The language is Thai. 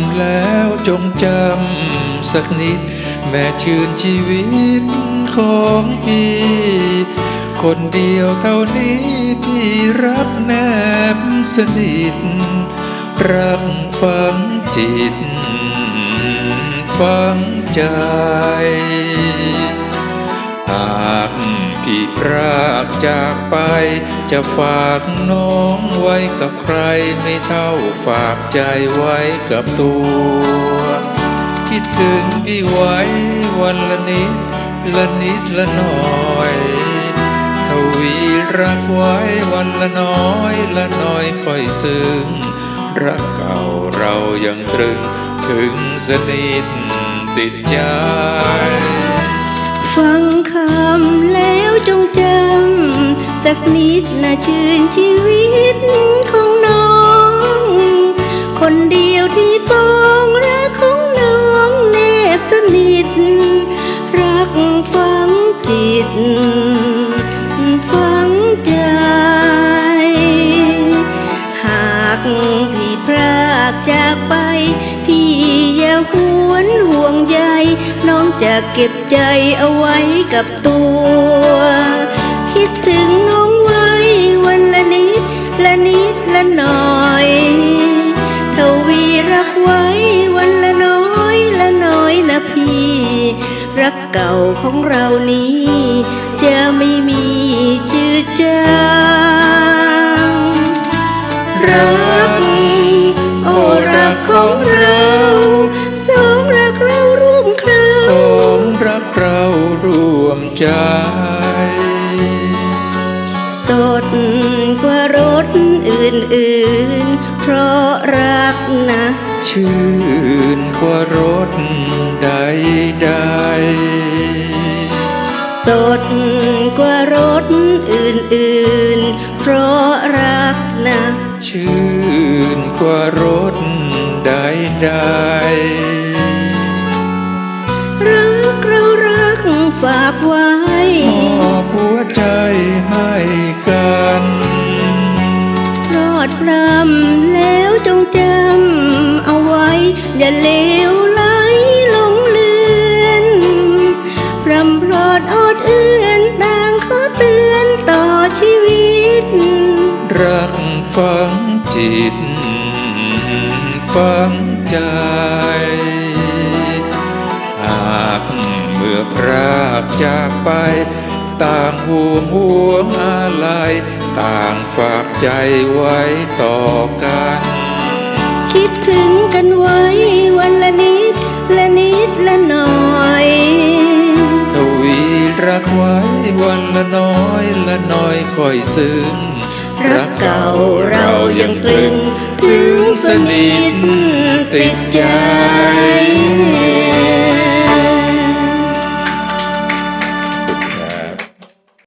ำแล้วจงจำสักนิด แม่ชื่นชีวิตของพี่ คนเดียวเท่านี้ที่รักแนบสนิทรักฝังจิต ฝังใจหาก พี่พรากจากไป จะฝากน้องไว้กับใครไม่เท่าฝากใจไว้กับตัว คิดถึงพี่ไว้วันละนิดละนิดละหน่อยทวีรักไว้วันละน้อยละน้อยค่อยซึ้งรักเก่าเรายังตรึงถึงสนิทติดใจฟังคำแล้วจงจำ สักนิดนะชื่นชีวิตของน้อง คนเดียวที่ปองรักของน้องแนบสนิท รักฝังจิตฝังใจ หากพี่พรากจากไป พี่อย่าหวนห่วงใยน้องจะเก็บใจเอาไว้กับตัว คิดถึง ละหน่อยทวีรักไว้วันละน้อยละน้อยนะพี่ รักเก่าของเรานี้ จะไม่มีจืดจางรักโอรักของเราสองรักเราร่วมคราสองรักเราร่วมใจ สดกว่ารถอื่นๆ เพราะรักนะ ชื่นกว่ารถใดใดสดกว่ารถอื่นๆ เพราะรักนะ ชื่นกว่ารถใดใดรักเรารักฝากไว้ รำแล้วจงจำเอาไว้ อย่าเลวไหลหลงเลือนรำพลอดอดเอื้อนต่างขอเตือนต่อชีวิต รักฝังจิต ฝังใจ หากเมื่อพรากจากไป ต่างห่วงห่วงอะไร ต่างฝากใจไว้ต่อกัน คิดถึงกันไว้วันละนิด ละนิดละหน่อยทวีรักไว้วันละน้อยละน้อยค่อยซึ้งรักเก่าเรายังตรึง ถึงสนิทติดใจ